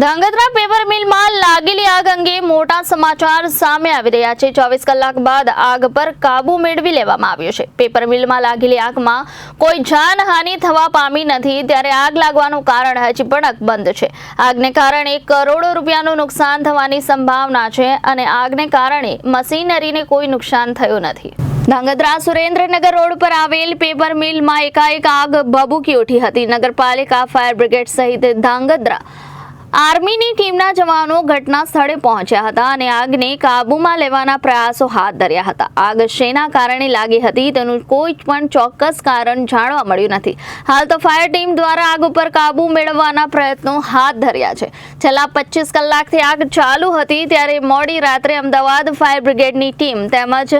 Dhrangadhra paper મિલમાં લાગેલી આગ અંગે મોટા સમાચાર સામે આવી રહ્યા છે. ચોવીસ કલાક બાદ આગ પર કાબુ મેળવી લેવામાં આવ્યો છે. પેપર મિલમાં લાગેલી આગમાં કોઈ જાનહાનિ થવા પામી નથી, ત્યારે આગ લાગવાનું કારણ હજી પણ અકબંધ છે. આગને કારણે કરોડો રૂપિયાનું નુકસાન થવાની સંભાવના છે અને આગને કારણે મશીનરીને કોઈ નુકસાન થયું નથી. ધ્રાંગધ્રા સુરેન્દ્રનગર રોડ પર આવેલ પેપર મિલમાં એકાએક આગ ભભૂકી ઉઠી હતી. નગરપાલિકા ફાયર બ્રિગેડ સહિત ધાંગધ્રા આર્મીની ટીમના જવાનો ઘટના સ્થળે પહોંચ્યા હતા અને આગને કાબૂમાં લેવાના પ્રયાસો હાથ ધર્યા હતા. આગ શેના કારણે લાગી હતી તેનું કોઈ પણ ચોક્કસ કારણ જાણવા મળ્યું નથી. હાલ તો ફાયર ટીમ દ્વારા આગ ઉપર કાબૂ મેળવવાના પ્રયત્નો હાથ ધર્યા છે. છેલ્લા પચીસ કલાકથી આગ ચાલુ હતી ત્યારે મોડી રાત્રે અમદાવાદ ફાયર બ્રિગેડની ટીમ તેમજ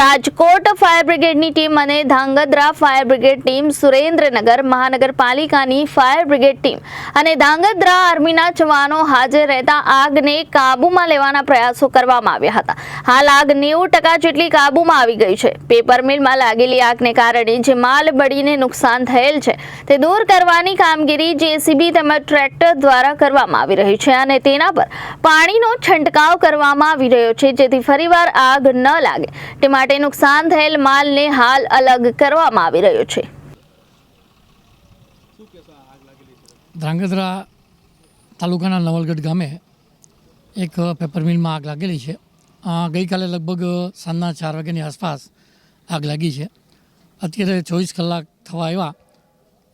રાજકોટ ફાયર બ્રિગેડની ટીમ અને Dhrangadhra fire brigade team Surendranagar મહાનગરપાલિકાની ફાયર બ્રિગેડ ટીમ અને ધાંગધ્રા આર્મીના જવાનો હાજર રહેતા આગને કાબૂમાં લેવાના પ્રયાસો કરવામાં આવ્યા હતા. હાલ આગ નેવું ટકા જેટલી કાબૂમાં આવી ગઈ છે. પેપર મિલમાં લાગેલી આગને કારણે જે માલ બળીને નુકસાન થયેલ છે, તે દૂર કરવાની કામગીરી જેસીબી તેમજ ટ્રેક્ટર દ્વારા કરવામાં આવી રહી છે અને તેના પર પાણીનો છંટકાવ કરવામાં આવી રહ્યો છે, જેથી ફરીવાર આગ ન લાગે. તે માટે નુકસાન થયેલ માલને હાલ અલગ કરવામાં આવી રહ્યો છે. ધ્રાંગધ્રા તાલુકાના નવલગઢ ગામે એક પેપર મિલમાં આગ લાગેલી છે. ગઈકાલે લગભગ સાંજના ચાર વાગ્યાની આસપાસ આગ લાગી છે. અત્યારે ચોવીસ કલાક થવા આવ્યા.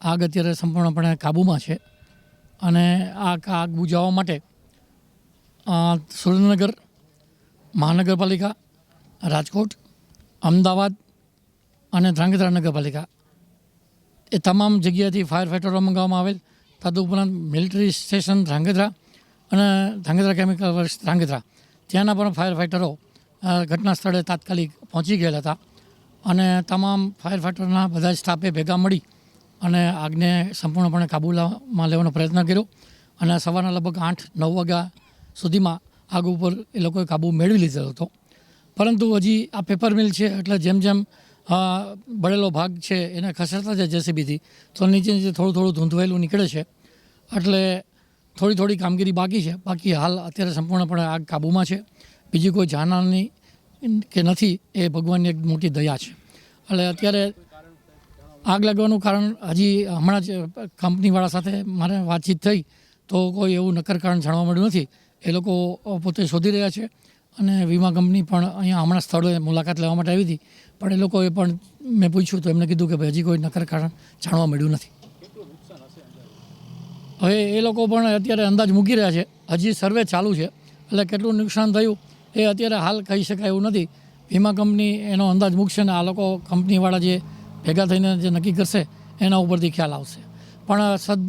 આગ અત્યારે સંપૂર્ણપણે કાબૂમાં છે અને આ આગ બુજાવવા માટે સુરેન્દ્રનગર, મહાનગરપાલિકા, રાજકોટ, અમદાવાદ અને ધ્રાંગધ્રા નગરપાલિકા. એ તમામ જગ્યાએથી ફાયર ફાઇટરો મંગાવવામાં આવેલ. તદુપરાંત મિલિટરી સ્ટેશન ધ્રાંગધ્રા અને ધ્રાંગધ્રા કેમિકલ વર્ક્સ ધ્રાંગધ્રા. ત્યાંના પણ ફાયર ફાઇટરો ઘટના સ્થળે તાત્કાલિક પહોંચી ગયેલા હતા. અને તમામ ફાયર ફાઇટરના બધા જ સ્ટાફે ભેગા મળી અને આગને સંપૂર્ણપણે કાબૂમાં લેવાનો પ્રયત્ન કર્યો. અને સવારના લગભગ આઠ, નવ વાગ્યા સુધીમાં આગ ઉપર એ લોકોએ કાબુ મેળવી લીધેલો હતો. પરંતુ હજી આ પેપર મિલ છે એટલે જેમ જેમ બળેલો ભાગ છે, એને ખસેડતા જાય જેસીબીથી તો નીચે નીચે થોડું થોડું ધૂંધવાયેલું નીકળે છે. એટલે થોડી થોડી કામગીરી બાકી છે. બાકી હાલ અત્યારે સંપૂર્ણપણે આગ કાબૂમાં છે. બીજી કોઈ જાનહાની કે નથી, એ ભગવાનની એક મોટી દયા છે. એટલે અત્યારે આગ લાગવાનું કારણ હજી હમણાં જ કંપનીવાળા સાથે મારે વાતચીત થઈ, તો કોઈ એવું નક્કર કારણ જાણવા મળ્યું નથી. એ લોકો પોતે શોધી રહ્યા છે. અને વીમા કંપની પણ અહીંયા હમણાં સ્થળોએ મુલાકાત લેવા માટે આવી હતી. પણ એ લોકોએ પણ મેં પૂછ્યું તો એમને કીધું કે ભાઈ હજી કોઈ નકર કારણ જાણવા મળ્યું નથી. હવે એ લોકો પણ અત્યારે અંદાજ મૂકી રહ્યા છે. હજી સર્વે ચાલુ છે. એટલે કેટલું નુકસાન થયું એ અત્યારે હાલ કહી શકાય એવું નથી. વીમા કંપની એનો અંદાજ મૂકશે ને આ લોકો કંપનીવાળા જે ભેગા થઈને જે નક્કી કરશે, એના ઉપરથી ખ્યાલ આવશે. પણ સદ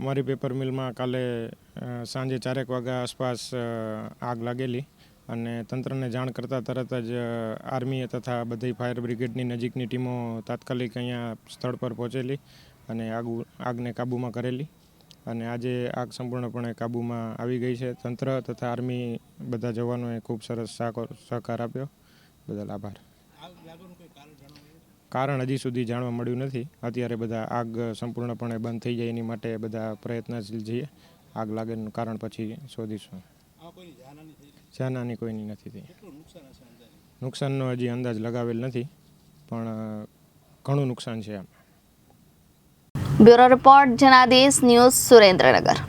અમારી પેપર મિલમાં કાલે સાંજે ચારેક વાગ્યા આસપાસ આગ લાગેલી અને તંત્રને જાણ કરતાં તરત જ આર્મીએ આર્મી તથા બધી ફાયર બ્રિગેડની નજીકની ટીમો તાત્કાલિક અહીંયા સ્થળ પર પહોંચેલી અને આગ આગને કાબૂમાં કરેલી અને આજે આગ સંપૂર્ણપણે કાબૂમાં આવી ગઈ છે. તંત્ર તથા આર્મી બધા જવાનોએ ખૂબ સરસ સહકાર આપ્યો. બદલ આભાર. કારણ હજી સુધી જાણવા મળ્યું નથી. અત્યારે બધા આગ સંપૂર્ણપણે બંધ થઈ જાય એની માટે બધા પ્રયત્નશીલ છીએ. આગ લાગેનું કારણ પછી શોધીશું. જાનહાની કોઈની નથી થઈ. નુકસાનનો હજી અંદાજ લગાવેલ નથી પણ ઘણું નુકસાન છે આમ. Bureau report Janadesh news Surendranagar.